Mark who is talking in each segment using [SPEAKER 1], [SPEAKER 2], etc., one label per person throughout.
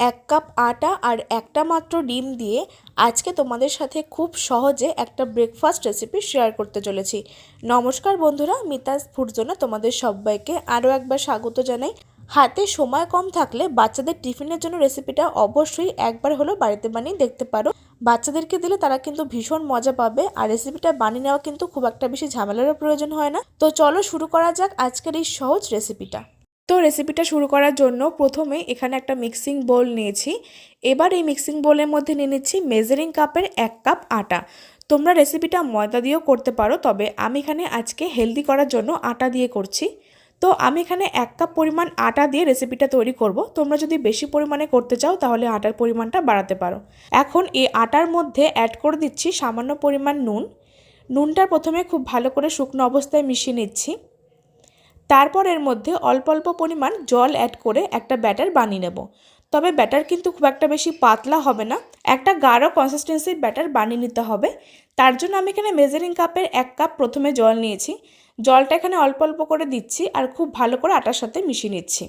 [SPEAKER 1] এক কাপ আটা আর একটা মাত্র ডিম দিয়ে আজকে তোমাদের সাথে খুব সহজে একটা ব্রেকফাস্ট রেসিপি শেয়ার করতে চলেছি। নমস্কার বন্ধুরা, মিতাস ফুড জন্য তোমাদের সবাইকে আরও একবার স্বাগত জানাই। হাতে সময় কম থাকলে বাচ্চাদের টিফিনের জন্য রেসিপিটা অবশ্যই একবার হলো বাড়িতে বানিয়ে দেখতে পারো। বাচ্চাদেরকে দিলে তারা কিন্তু ভীষণ মজা পাবে আর রেসিপিটা বানিয়ে নেওয়া কিন্তু খুব একটা বেশি ঝামেলারও প্রয়োজন হয় না। তো চলো শুরু করা যাক আজকের এই সহজ রেসিপিটা তো রেসিপিটা শুরু করার জন্য প্রথমে এখানে একটা মিক্সিং বোল নিয়েছি। এবার এই মিক্সিং বোলের মধ্যে নিয়ে নিচ্ছি মেজারিং কাপের এক কাপ আটা। তোমরা রেসিপিটা ময়দা দিয়েও করতে পারো, তবে আমি এখানে আজকে হেলদি করার জন্য আটা দিয়ে করছি। তো আমি এখানে এক কাপ পরিমাণ আটা দিয়ে রেসিপিটা তৈরি করব। তোমরা যদি বেশি পরিমাণে করতে চাও, তাহলে আটার পরিমাণটা বাড়াতে পারো। এখন এই আটার মধ্যে অ্যাড করে দিচ্ছি সামান্য পরিমাণ নুন। নুনটা প্রথমে খুব ভালো করে শুকনো অবস্থায় মিশিয়ে নিচ্ছি। তারপর এর মধ্যে অল্প অল্প পরিমাণ জল অ্যাড করে একটা ব্যাটার বানিয়ে নেব। তবে ব্যাটার কিন্তু খুব একটা বেশি পাতলা হবে না, একটা গাঢ় কনসিস্টেন্সির ব্যাটার বানিয়ে নিতে হবে। তার জন্য আমি এখানে মেজারিং কাপের এক কাপ প্রথমে জল নিয়েছি। জলটা এখানে অল্প অল্প করে দিচ্ছি আর খুব ভালো করে আটার সাথে মিশিয়ে নিচ্ছি।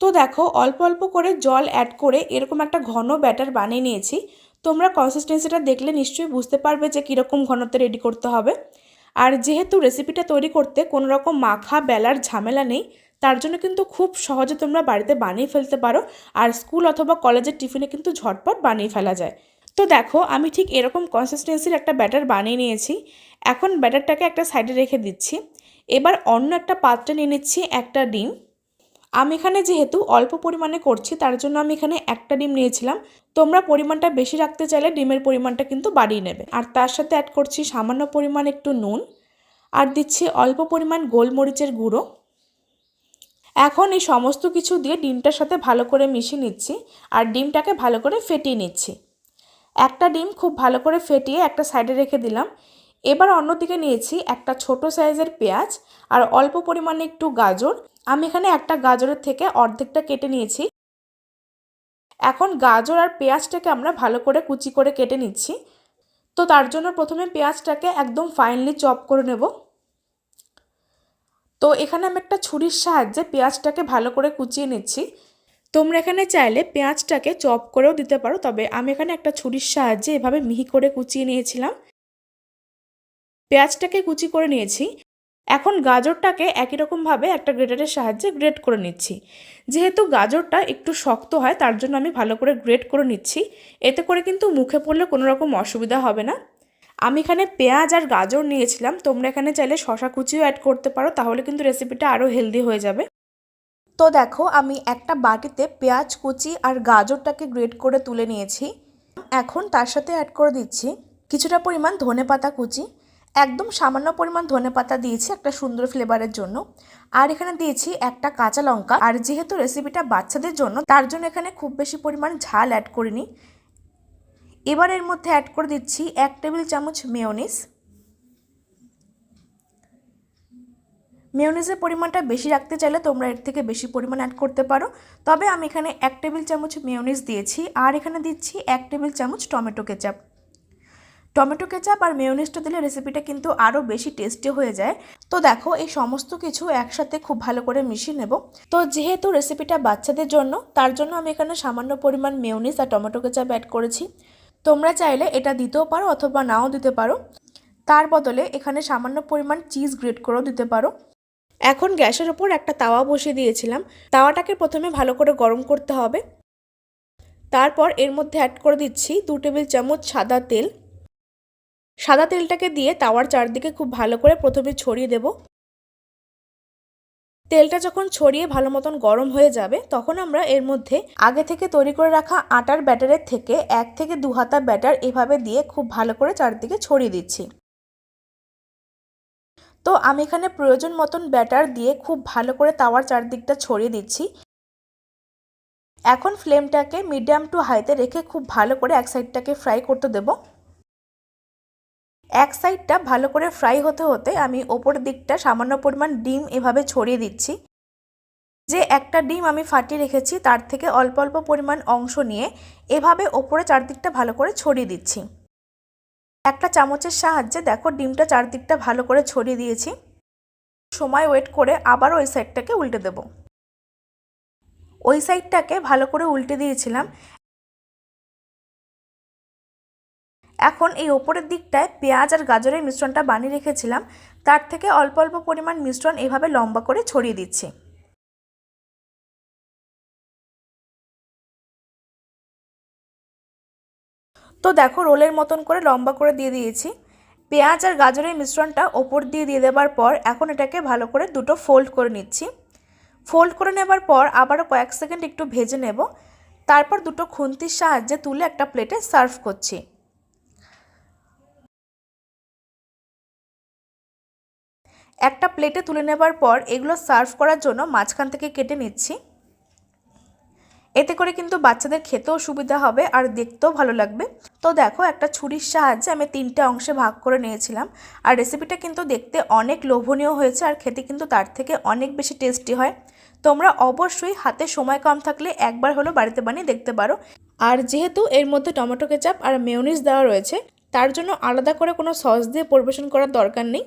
[SPEAKER 1] তো দেখো, অল্প অল্প করে জল অ্যাড করে এরকম একটা ঘন ব্যাটার বানিয়ে নিয়েছি। তোমরা কনসিস্টেন্সিটা দেখলে নিশ্চয়ই বুঝতে পারবে যে কীরকম ঘনত্বে রেডি করতে হবে। আর যেহেতু রেসিপিটা তৈরি করতে কোনো রকম মাখা, বেলার ঝামেলা নেই, তার জন্য কিন্তু খুব সহজে তোমরা বাড়িতে বানিয়ে ফেলতে পারো আর স্কুল অথবা কলেজের টিফিনে কিন্তু ঝটপট বানিয়ে ফেলা যায়। তো দেখো, আমি ঠিক এরকম কনসিস্টেন্সির একটা ব্যাটার বানিয়ে নিয়েছি। এখন ব্যাটারটাকে একটা সাইডে রেখে দিচ্ছি। এবার অন্য একটা পাত্রে নিয়ে নিচ্ছি একটা ডিম। আমি এখানে যেহেতু অল্প পরিমাণে করছি, তার জন্য আমি এখানে একটা ডিম নিয়েছিলাম। তোমরা পরিমাণটা বেশি রাখতে চাইলে ডিমের পরিমাণটা কিন্তু বাড়িয়ে নেবে। আর তার সাথে অ্যাড করছি সামান্য পরিমাণ একটু নুন। আর দিচ্ছি অল্প পরিমাণ গোলমরিচের গুঁড়ো। এখন এই সমস্ত কিছু দিয়ে ডিমটার সাথে ভালো করে মিশিয়ে নিচ্ছি আর ডিমটাকে ভালো করে ফেটিয়ে নিচ্ছি। একটা ডিম খুব ভালো করে ফেটিয়ে একটা সাইডে রেখে দিলাম। এবার অন্যদিকে নিয়েছি একটা ছোট সাইজের পেঁয়াজ আর অল্প পরিমাণে একটু গাজর। আমি এখানে একটা গাজরের থেকে অর্ধেকটা কেটে নিয়েছি। এখন গাজর আর পেঁয়াজটাকে আমরা ভালো করে কুচি করে কেটে নিচ্ছি। তো তার জন্য প্রথমে পেঁয়াজটাকে একদম ফাইনলি চপ করে নেব। তো এখানে আমি একটা ছুরির সাহায্যে পেঁয়াজটাকে ভালো করে কুচিয়ে নিচ্ছি। তোমরা এখানে চাইলে পেঁয়াজটাকে চপ করেও দিতে পারো, তবে আমি এখানে একটা ছুরির সাহায্যে এভাবে মিহি করে কুচিয়ে নিয়েছিলাম। পেঁয়াজটাকে কুচি করে নিয়েছি। এখন গাজরটাকে একই রকমভাবে একটা গ্রেটারের সাহায্যে গ্রেট করে নিচ্ছি। যেহেতু গাজরটা একটু শক্ত হয়, তার জন্য আমি ভালো করে গ্রেট করে নিচ্ছি। এতে করে কিন্তু মুখে পড়লে কোনো রকম অসুবিধা হবে না। আমি এখানে পেঁয়াজ আর গাজর নিয়েছিলাম। তোমরা এখানে চাইলে শশা কুচিও অ্যাড করতে পারো, তাহলে কিন্তু রেসিপিটা আরও হেলদি হয়ে যাবে। তো দেখো, আমি একটা বাটিতে পেঁয়াজ, কুচি আর গাজরটাকে গ্রেট করে তুলে নিয়েছি। এখন তার সাথে অ্যাড করে দিচ্ছি কিছুটা পরিমাণ ধনে পাতা কুচি। একদম সামান্য পরিমাণ ধনে পাতা দিয়েছি একটা সুন্দর ফ্লেভারের জন্য। আর এখানে দিয়েছি একটা কাঁচা লঙ্কা। আর যেহেতু রেসিপিটা বাচ্চাদের জন্য, তার জন্য এখানে খুব বেশি পরিমাণ ঝাল অ্যাড করিনি। এবার এর মধ্যে অ্যাড করে দিচ্ছি এক টেবিল চামচ মেয়নিস মেয়নিজের পরিমাণটা বেশি রাখতে চাইলে তোমরা এর থেকে বেশি পরিমাণ অ্যাড করতে পারো। তবে আমি এখানে এক টেবিল চামচ মেয়নিজ দিয়েছি। আর এখানে দিচ্ছি এক টেবিল চামচ টমেটো কেচাপ টমেটো কেচাপ আর মেয়নিজটা দিলে রেসিপিটা কিন্তু আরও বেশি টেস্টি হয়ে যায়। তো দেখো, এই সমস্ত কিছু একসাথে খুব ভালো করে মিশিয়ে নেব। তো যেহেতু রেসিপিটা বাচ্চাদের জন্য, তার জন্য আমি এখানে সামান্য পরিমাণ মেয়নিজ আর টমেটো কেচাপ অ্যাড করেছি। তোমরা চাইলে এটা দিতেও পারো অথবা নাও দিতে পারো। তার বদলে এখানে সামান্য পরিমাণ চিজ গ্রেট করেও দিতে পারো। এখন গ্যাসের ওপর একটা তাওয়া বসিয়ে দিয়েছিলাম। তাওয়াটাকে প্রথমে ভালো করে গরম করতে হবে। তারপর এর মধ্যে অ্যাড করে দিচ্ছি দু টেবিল চামচ সাদা তেল। সাদা তেলটাকে দিয়ে তাওয়ার চারদিকে খুব ভালো করে প্রথমে ছড়িয়ে দেব। তেলটা যখন ছড়িয়ে ভালো মতন গরম হয়ে যাবে, তখন আমরা এর মধ্যে আগে থেকে তৈরি করে রাখা আটার ব্যাটারের থেকে এক থেকে দু হাতা ব্যাটার এভাবে দিয়ে খুব ভালো করে চারদিকে ছড়িয়ে দিচ্ছি। তো আমি এখানে প্রয়োজন মতন ব্যাটার দিয়ে খুব ভালো করে তাওয়ার চারদিকটা ছড়িয়ে দিচ্ছি। এখন ফ্লেমটাকে মিডিয়াম টু হাইতে রেখে খুব ভালো করে এক সাইডটাকে ফ্রাই করতে দেবো। এক সাইডটা ভালো করে ফ্রাই হতে হতে আমি ওপর দিকটা সামান্য পরিমাণ ডিম এভাবে ছড়িয়ে দিচ্ছি। যে একটা ডিম আমি ফাটিয়ে রেখেছি তার থেকে অল্প অল্প পরিমাণ অংশ নিয়ে এভাবে ওপরে চারদিকটা ভালো করে ছড়িয়ে দিচ্ছি। একটা চামচের সাহায্যে দেখো ডিমটা চারদিকটা ভালো করে ছড়িয়ে দিয়েছি। সময় ওয়েট করে আবার ওই সাইডটাকে উল্টে দেব। ওই সাইডটাকে ভালো করে উল্টে দিয়েছিলাম। এখন এই ওপরের দিকটায় পেঁয়াজ আর গাজরের মিশ্রণটা বানিয়ে রেখেছিলাম। তার থেকে অল্প অল্প পরিমাণ মিশ্রণ এভাবে লম্বা করে ছড়িয়ে দিচ্ছি। তো দেখো, রোলের মতন করে লম্বা করে দিয়ে দিয়েছি। পেঁয়াজ আর গাজরের মিশ্রণটা ওপর দিয়ে দিয়ে দেওয়ার পর এখন এটাকে ভালো করে দুটো ফোল্ড করে নিচ্ছি। ফোল্ড করে নেবার পর আবারও কয়েক সেকেন্ড একটু ভেজে নেব। তারপর দুটো খুন্তির সাহায্যে তুলে একটা প্লেটে সার্ভ করছি। একটা প্লেটে তুলে নেবার পর এগুলো সার্ভ করার জন্য মাঝখান থেকে কেটে নিচ্ছি। এতে করে কিন্তু বাচ্চাদের খেতেও সুবিধা হবে আর দেখতেও ভালো লাগবে। তো দেখো, একটা ছুরির সাহায্যে আমি তিনটে অংশে ভাগ করে নিয়েছিলাম। আর রেসিপিটা কিন্তু দেখতে অনেক লোভনীয় হয়েছে আর খেতে কিন্তু তার থেকে অনেক বেশি টেস্টি হয়। তোমরা অবশ্যই হাতে সময় কম থাকলে একবার হলো বাড়িতে বানিয়ে দেখতে পারো। আর যেহেতু এর মধ্যে টমেটো কেচাপ আর মেয়নিজ দেওয়া রয়েছে, তার জন্য আলাদা করে কোনো সস দিয়ে পরিবেশন করার দরকার নেই।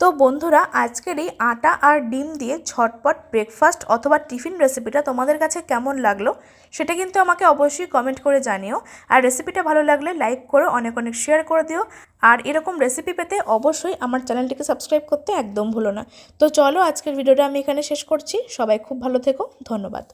[SPEAKER 1] তো বন্ধুরা, আজকের এই আটা আর ডিম দিয়ে ঝটপট ব্রেকফাস্ট অথবা টিফিন রেসিপিটা তোমাদের কাছে কেমন লাগল সেটা কিন্তু আমাকে অবশ্যই কমেন্ট করে জানিও। আর রেসিপিটা ভালো লাগলে লাইক করো, অনেক অনেক শেয়ার করে দিও। আর এরকম রেসিপি পেতে অবশ্যই আমার চ্যানেলটিকে সাবস্ক্রাইব করতে একদম ভুলো না। তো চলো, আজকের ভিডিওটা আমি এখানে শেষ করছি। সবাই খুব ভালো থেকো। ধন্যবাদ।